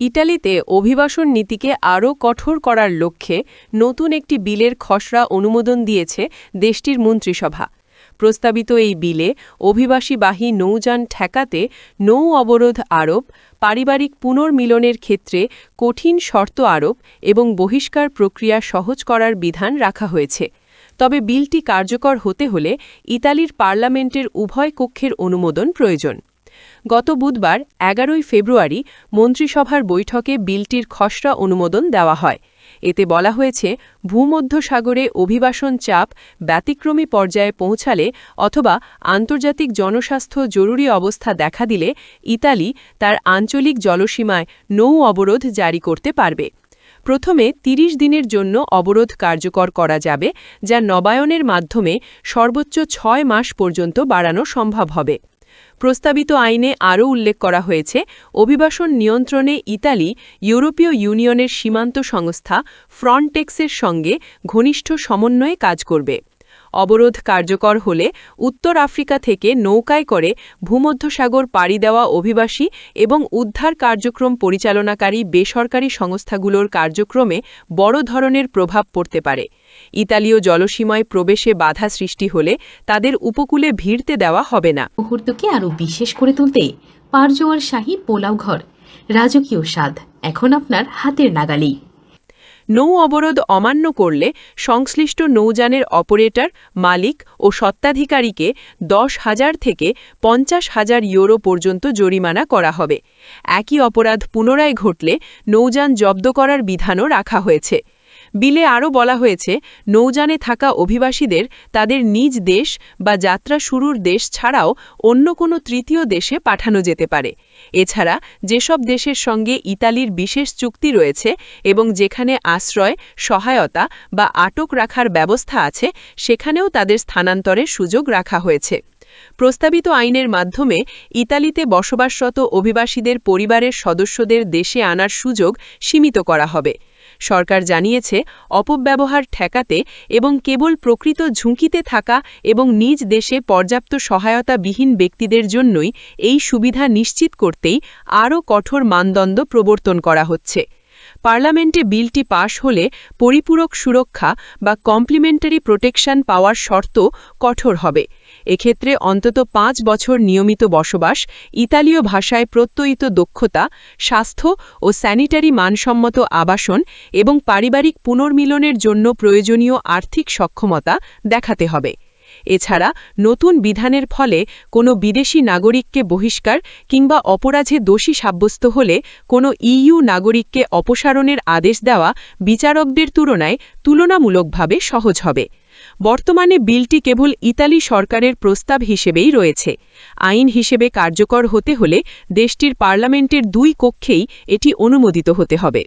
ইটালিতে অভিবাসন নীতিকে আরও কঠোর করার লক্ষ্যে নতুন একটি বিলের খসড়া অনুমোদন দিয়েছে দেশটির মন্ত্রিসভা। প্রস্তাবিত এই বিলে অভিবাসীবাহী নৌযান ঠেকাতে নৌ অবরোধ আরোপ, পারিবারিক পুনর্মিলনের ক্ষেত্রে কঠিন শর্ত আরোপ এবং বহিষ্কার প্রক্রিয়া সহজ করার বিধান রাখা হয়েছে। তবে বিলটি কার্যকর হতে হলে ইতালির পার্লামেন্টের উভয় কক্ষের অনুমোদন প্রয়োজন। গত বুধবার, এগারোই ফেব্রুয়ারি, মন্ত্রিসভার বৈঠকে বিলটির খসড়া অনুমোদন দেওয়া হয়। এতে বলা হয়েছে, ভূমধ্যসাগরে অভিবাসন চাপ ব্যতিক্রমী পর্যায়ে পৌঁছালে অথবা আন্তর্জাতিক জনস্বাস্থ্য জরুরি অবস্থা দেখা দিলে ইতালি তার আঞ্চলিক জলসীমায় নৌ অবরোধ জারি করতে পারবে। প্রথমে ৩০ দিনের জন্য অবরোধ কার্যকর করা যাবে, যা নবায়নের মাধ্যমে সর্বোচ্চ ছয় মাস পর্যন্ত বাড়ানো সম্ভব হবে। প্রস্তাবিত আইনে আরও উল্লেখ করা হয়েছে, অভিবাসন নিয়ন্ত্রণে ইতালি ইউরোপীয় ইউনিয়নের সীমান্ত সংস্থা ফ্রন্টেক্সের সঙ্গে ঘনিষ্ঠ সমন্বয়ে কাজ করবে। অবরোধ কার্যকর হলে উত্তর আফ্রিকা থেকে নৌকায় করে ভূমধ্যসাগর পাড়ি দেওয়া অভিবাসী এবং উদ্ধার কার্যক্রম পরিচালনাকারী বেসরকারি সংস্থাগুলোর কার্যক্রমে বড় ধরনের প্রভাব পড়তে পারে। ইতালীয় জলসীমায় প্রবেশে বাধা সৃষ্টি হলে তাদের উপকূলে ভিড়তে দেওয়া হবে না। মুহূর্তকে আরও বিশেষ করে তুলতে পারজোয়ার শাহী পোলাও ঘর। রাজকীয় স্বাদ, এখন আপনার হাতের নাগালেই। নৌ অবরোধ অমান্য করলে সংশ্লিষ্ট নৌযানের অপারেটর, মালিক ও সত্ত্বাধিকারীকে দশ হাজার থেকে পঞ্চাশ হাজার ইউরো পর্যন্ত জরিমানা করা হবে। একই অপরাধ পুনরায় ঘটলে নৌযান জব্দ করার বিধানও রাখা হয়েছে। বিলে আরও বলা হয়েছে, নৌযানে থাকা অভিবাসীদের তাদের নিজ দেশ বা যাত্রা শুরুর দেশ ছাড়াও অন্য কোনো তৃতীয় দেশে পাঠানো যেতে পারে। এছাড়া যেসব দেশের সঙ্গে ইতালির বিশেষ চুক্তি রয়েছে এবং যেখানে আশ্রয়, সহায়তা বা আটক রাখার ব্যবস্থা আছে, সেখানেও তাদের স্থানান্তরের সুযোগ রাখা হয়েছে। প্রস্তাবিত আইনের মাধ্যমে ইতালিতে বসবাসরত অভিবাসীদের পরিবারের সদস্যদের দেশে আনার সুযোগ সীমিত করা হবে। সরকার জানিয়েছে, অপব্যবহার ঠেকাতে এবং কেবল প্রকৃত ঝুঁকিতে থাকা এবং নিজ দেশে পর্যাপ্ত সহায়তাবিহীন ব্যক্তিদের জন্যই এই সুবিধা নিশ্চিত করতেই আরও কঠোর মানদণ্ড প্রবর্তন করা হচ্ছে। পার্লামেন্টে বিলটি পাশ হলে পরিপূরক সুরক্ষা বা কমপ্লিমেন্টারি প্রোটেকশন পাওয়ার শর্ত কঠোর হবে। এক্ষেত্রে অন্তত পাঁচ বছর নিয়মিত বসবাস, ইতালীয় ভাষায় প্রত্যয়িত দক্ষতা, স্বাস্থ্য ও স্যানিটারি মানসম্মত আবাসন এবং পারিবারিক পুনর্মিলনের জন্য প্রয়োজনীয় আর্থিক সক্ষমতা দেখাতে হবে। এছাড়া নতুন বিধানের ফলে কোনো বিদেশি নাগরিককে বহিষ্কার কিংবা অপরাধে দোষী সাব্যস্ত হলে কোনো ইইউ নাগরিককে অপসারণের আদেশ দেওয়া বিচারকদের তুলনায় তুলনামূলকভাবে সহজ হবে। বর্তমানে বিলটি কেবল ইতালি সরকারের প্রস্তাব হিসেবেই রয়েছে। আইন হিসেবে কার্যকর হতে হলে দেশটির পার্লামেন্টের দুই কক্ষেই এটি অনুমোদিত হতে হবে।